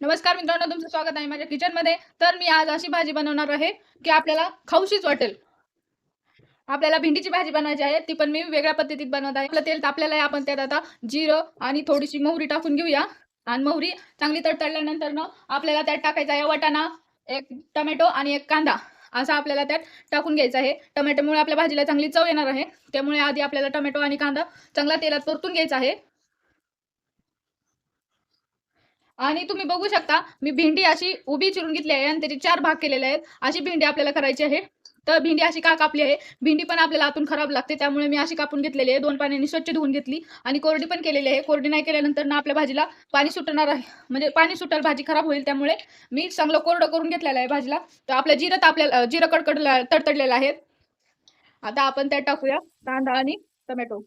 नमस्कार मित्रांनो तुमचं स्वागत आहे माझ्या किचनमध्ये. तर मी आज अशी भाजी बनवणार आहे की आपल्याला खाऊशीच वाटेल. आपल्याला भेंडीची भाजी बनवायची आहे ती पण मी वेगळ्या पद्धतीत बनवत आहे. आपलं तेल तापलेलं आहे आपण त्यात आता जिरं आणि थोडीशी मोहरी टाकून घेऊया. आणि मोहरी चांगली तडतडल्यानंतर न आपल्याला त्यात टाकायचा आहे वाटाणा एक टमॅटो आणि एक कांदा. असा आपल्याला त्यात टाकून घ्यायचा आहे. टमॅटोमुळे आपल्या भाजीला चांगली चव येणार आहे. त्यामुळे आधी आपल्याला टमॅटो आणि कांदा चांगला तेलात परतून घ्यायचा आहे. आणि तुम्ही बघू शकता मी भेंडी अशी उभी चिरून घेतली आहे आणि त्याचे चार भाग केलेले आहेत. अशी भेंडी आपल्याला करायची आहे. तर भेंडी अशी का कापली आहे? भेंडी पण आपल्याला आतून खराब लागते त्यामुळे मी अशी कापून घेतलेली आहे. दोन पाण्याने स्वच्छ धुवून घेतली. आणि कोरडी पण केलेली आहे. कोरडी नाही केल्यानंतर ना आपल्या भाजीला पाणी सुटणार आहे. म्हणजे पाणी सुटेल भाजी खराब होईल त्यामुळे मी चांगलं कोरडं करून घेतलेलं आहे भाजीला. तर आपल्या जिरं आपल्याला जिरं कडकडला तडतडलेलं आहे. आता आपण त्यात टाकूया कांदा आणि टमॅटो.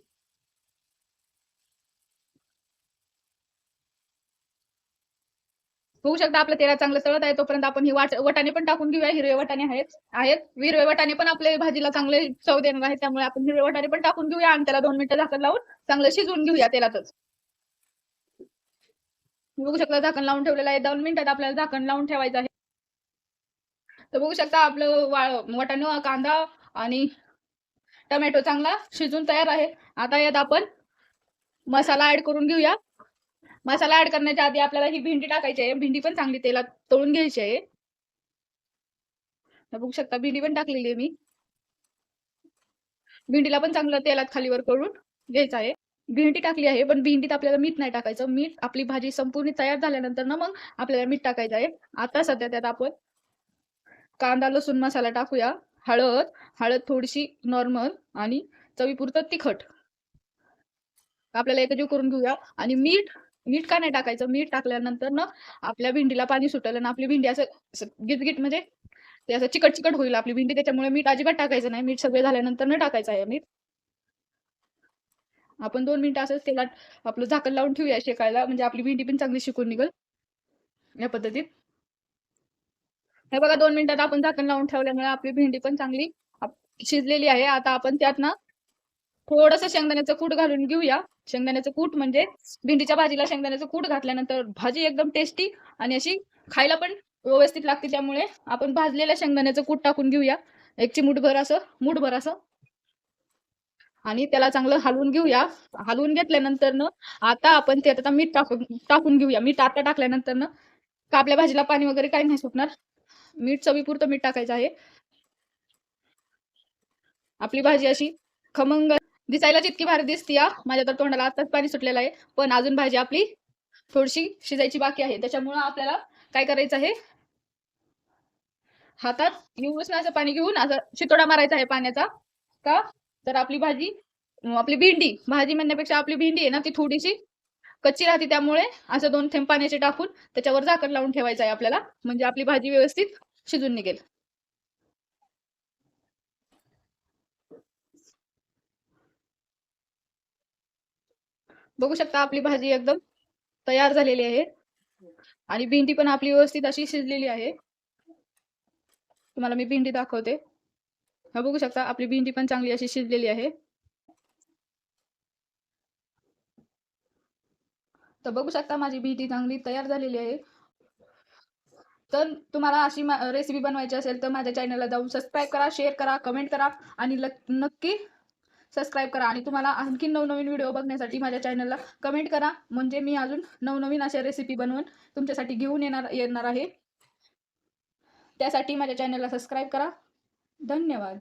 होऊ शकता आपलं तेला चांगलं तळत आहे तोपर्यंत आपण ही वाट वटाणे पण टाकून घेऊया. हिरवे वटाणे आहेत आहेत. हिरवे वटाणे पण आपले भाजीला चांगले चव देणार आहे त्यामुळे आपण हिरवे वटाणे पण टाकून घेऊया आणि त्याला दोन मिनिटं झाकण लावून चांगलं शिजवून घेऊया तेलातच. बघू शकता झाकण लावून ठेवलेलं आहे. दोन मिनिटात आपल्याला झाकण लावून ठेवायचं आहे. तर बघू शकता आपलं वा वटाणं कांदा आणि टमॅटो चांगला शिजून तयार आहे. आता यात आपण मसाला ऍड करून घेऊया. मसाला ऍड करण्याच्या आधी आपल्याला ही भेंडी टाकायची आहे. भेंडी पण चांगली तेलात तळून घ्यायची आहे. बघू शकता भेंडी पण टाकलेली आहे मी. भेंडीला पण चांगलं तेलात खालीवर करून घ्यायचं आहे. भेंडी टाकली आहे पण भेंडीत आपल्याला मीठ नाही टाकायचं. मीठ आपली भाजी संपूर्ण तयार झाल्यानंतर ना मग आपल्याला मीठ टाकायचं आहे. आता सध्या त्यात आपण कांदा लसूण मसाला टाकूया. हळद हळद थोडीशी नॉर्मल आणि चवीपुरतं तिखट. आपल्याला एकजीव करून घेऊया. आणि मीठ मीठ का नाही टाकायचं? मीठ टाकल्यानंतर ना आपल्या भेंडीला पाणी सुटलं आणि आपली भेंडी असं गिटगिट म्हणजे ते असं चिकट चिकट होईल आपली भेंडी त्याच्यामुळे मीठ अजिबात टाकायचं नाही. मीठ सगळे झाल्यानंतर न टाकायचं आहे मीठ. आपण दोन मिनिटं असंच तेलात आपलं झाकण लावून ठेवूया शेकायला. म्हणजे आपली भेंडी पण चांगली शिकून निघल या पद्धतीत. हे बघा दोन मिनिटात आपण झाकण लावून ठेवल्यामुळे आपली भेंडी पण चांगली शिजलेली आहे. आता आपण त्यात ना थोडस शेंगदाण्याचं कूट घालून घेऊया. शेंगदाण्याचं कूट म्हणजे भेंडीच्या भाजीला शेंगदाण्याचं कूट घातल्यानंतर भाजी एकदम टेस्टी आणि अशी खायला पण व्यवस्थित लागते. त्यामुळे आपण भाजलेल्या शेंगदाण्याचं कूट टाकून घेऊया. एक चिमूटभर असं मूठभर असं. आणि त्याला चांगलं हलवून घेऊया. हलवून घेतल्यानंतर न आता आपण त्यात आता मीठ टाकून टाकून घेऊया. मीठ आता टाकल्यानंतर न कापल्या भाजीला पाणी वगैरे काही नाही सुटणार. मीठ चवीपुरतं मीठ टाकायचं आहे. आपली भाजी अशी खमंग दिसायला जितकी भारी दिसती या माझ्या तर तोंडाला आताच पाणी सुटलेलं आहे. पण अजून भाजी आपली थोडीशी शिजायची बाकी आहे. त्याच्यामुळं आपल्याला काय करायचं आहे? हातात येऊनच असं पाणी घेऊन असं शितोडा मारायचा आहे पाण्याचा का? तर आपली भाजी आपली भेंडी भाजी म्हणण्यापेक्षा आपली भेंडी आहे ना ती थोडीशी कच्ची राहते. त्यामुळे असं दोन थेंब पाण्याचे टाकून त्याच्यावर झाकण लावून ठेवायचं आहे आपल्याला. म्हणजे आपली भाजी व्यवस्थित शिजून निघेल. बघू शकता आपली भाजी एकदम तयार झालेली आहे. आणि भेंडी पण आपली व्यवस्थित अशी शिजलेली आहे. तुम्हाला मी भेंडी दाखवते. हा बघू शकता आपली भेंडी पण चांगली अशी शिजलेली आहे. तर बघू शकता माझी भेंडी चांगली तयार झालेली आहे. तर तुम्हाला अशी रेसिपी बनवायची असेल तर माझ्या चॅनलला जाऊन सबस्क्राईब करा शेअर करा कमेंट करा आणि नक्की सबस्क्राईब करा. आणि तुम्हाला आणखी नवनवीन व्हिडिओ बघण्यासाठी माझ्या चॅनलला कमेंट करा. म्हणजे मी अजून नवनवीन अशा रेसिपी बनवून तुमच्यासाठी घेऊन येणार येणार आहे. त्यासाठी माझ्या चॅनलला सबस्क्राईब करा. धन्यवाद.